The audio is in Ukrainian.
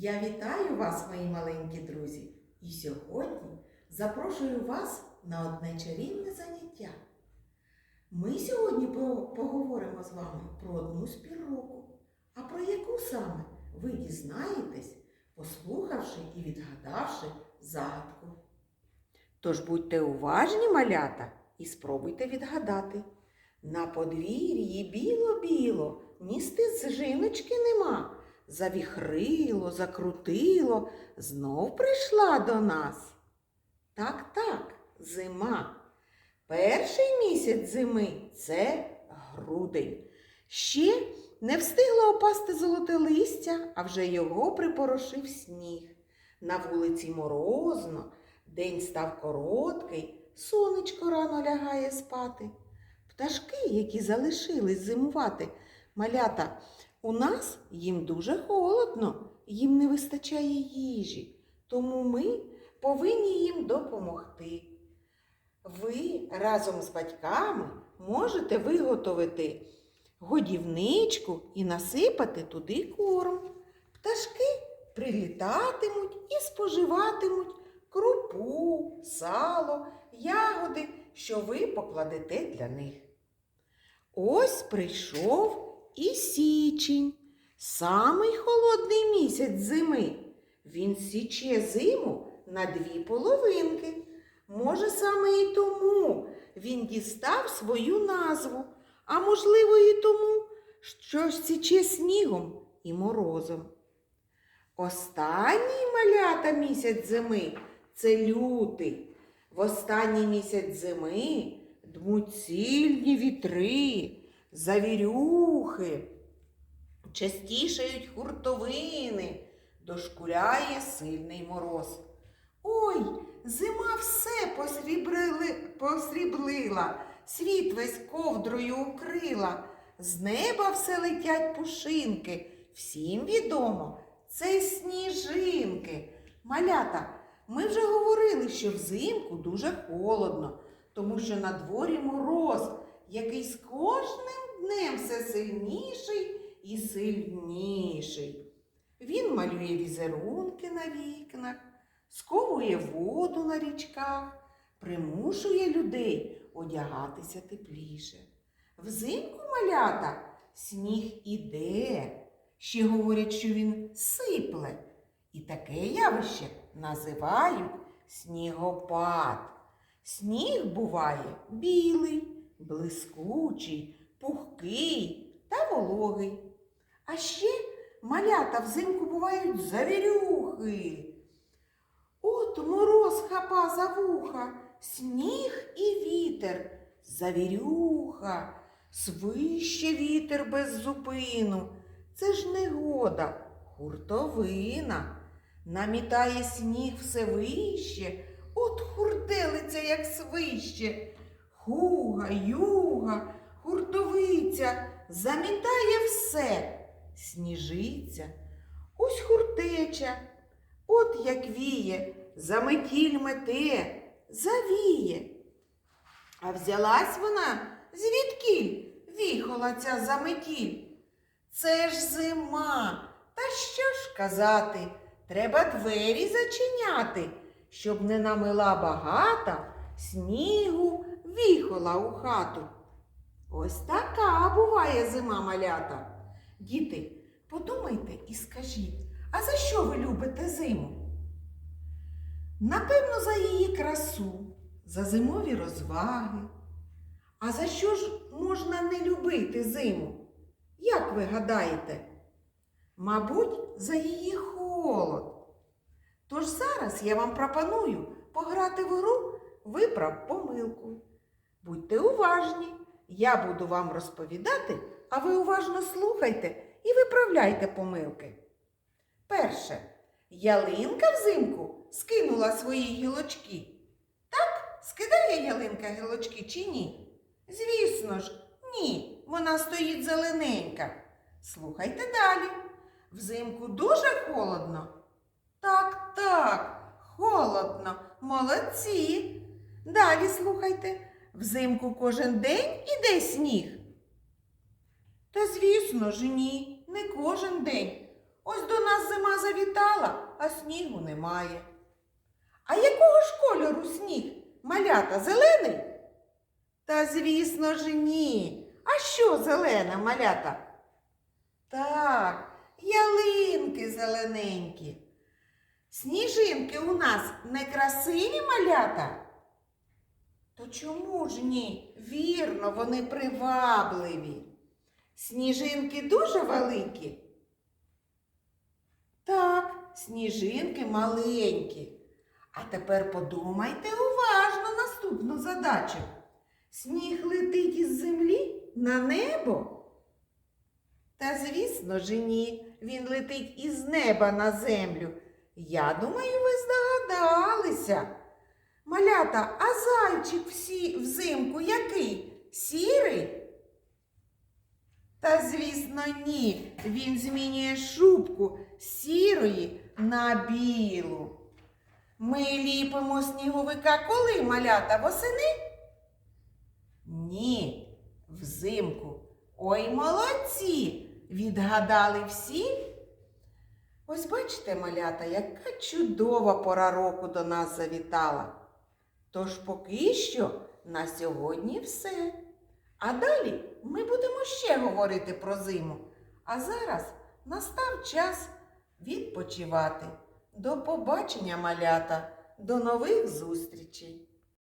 Я вітаю вас, мої маленькі друзі, і сьогодні запрошую вас на одне чарівне заняття. Ми сьогодні поговоримо з вами про одну співроку. А про яку саме ви дізнаєтесь, послухавши і відгадавши загадку. Тож будьте уважні, малята, і спробуйте відгадати. На подвір'ї біло-біло, ні стежиночки нема. Завіхрило, закрутило, знов прийшла до нас. Так, так, зима. Перший місяць зими це грудень. Ще не встигло опасти золоте листя, а вже його припорошив сніг. На вулиці морозно, день став короткий, сонечко рано лягає спати. Пташки, які залишились зимувати, малята, у нас їм дуже холодно, їм не вистачає їжі, тому ми повинні їм допомогти. Ви разом з батьками можете виготовити годівничку і насипати туди корм. Пташки прилітатимуть і споживатимуть крупу, сало, ягоди, що ви покладете для них. Ось прийшов і січень, самий холодний місяць зими. Він січе зиму на дві половинки. Може, саме і тому він дістав свою назву, а можливо, і тому, що січе снігом і морозом. Останній малята місяць зими це лютий. В останній місяць зими дмуть сильні вітри, завірюхи, частішають хуртовини, дошкуляє сильний мороз. Ой, зима все посріблила, світ весь ковдрою укрила, з неба все летять пушинки. Всім відомо, це сніжинки. Малята, ми вже говорили, що взимку дуже холодно, тому що на дворі мороз, який з кожним днем все сильніший і сильніший. Він малює візерунки на вікнах, сковує воду на річках, примушує людей одягатися тепліше. Взимку малята сніг іде. Ще говорять, що він сипле. І таке явище називають снігопад. Сніг буває білий, блискучий, пухкий та вологий. А ще малята взимку бувають завірюхи. От мороз хапа за вуха, сніг і вітер, завірюха, свище вітер без зупину. Це ж негода, хуртовина. Намітає сніг все вище, от хурделиця, як свище. Хуга, юга, хуртовиця замітає все, сніжиця, ось хуртеча, от як віє, заметіль мете, завіє. А взялась вона звідкіль віхола ця заметіль? Це ж зима. Та що ж казати? Треба двері зачиняти, щоб не намила багата снігу віхола у хату. Ось така буває зима малята. Діти, подумайте і скажіть, а за що ви любите зиму? Напевно, за її красу, за зимові розваги. А за що ж можна не любити зиму? Як ви гадаєте? Мабуть, за її холод. Тож зараз я вам пропоную пограти в гру виправ помилку. Будьте уважні, я буду вам розповідати, а ви уважно слухайте і виправляйте помилки. Перше, ялинка взимку скинула свої гілочки. Так, скидає ялинка гілочки чи ні? Звісно ж, ні, вона стоїть зелененька. Слухайте далі. Взимку дуже холодно. Так, так, холодно, молодці. Далі слухайте. Взимку кожен день іде сніг. Та звісно ж, ні, не кожен день. Ось до нас зима завітала. а снігу немає. А якого ж кольору сніг? Малята зелений? Та звісно ж ні. А що зелена малята? Так, ялинки зелененькі. Сніжинки у нас не красиві малята? То чому ж ні? Вірно, вони привабливі. Сніжинки дуже великі. Так, сніжинки маленькі. А тепер подумайте уважно наступну задачу. Сніг летить із землі на небо? Та звісно ж ні, він летить із неба на землю. Я думаю, ви здогадалися. Малята, а зайчик всі взимку який? Сірий? Та, звісно, ні. Він змінює шубку з сірої на білу. Ми ліпимо сніговика коли малята восени? Ні, взимку. Ой, молодці! Відгадали всі? Ось бачите, малята, яка чудова пора року до нас завітала. Тож поки що на сьогодні все. А далі ми будемо ще говорити про зиму. А зараз настав час відпочивати. До побачення, малята, до нових зустрічей!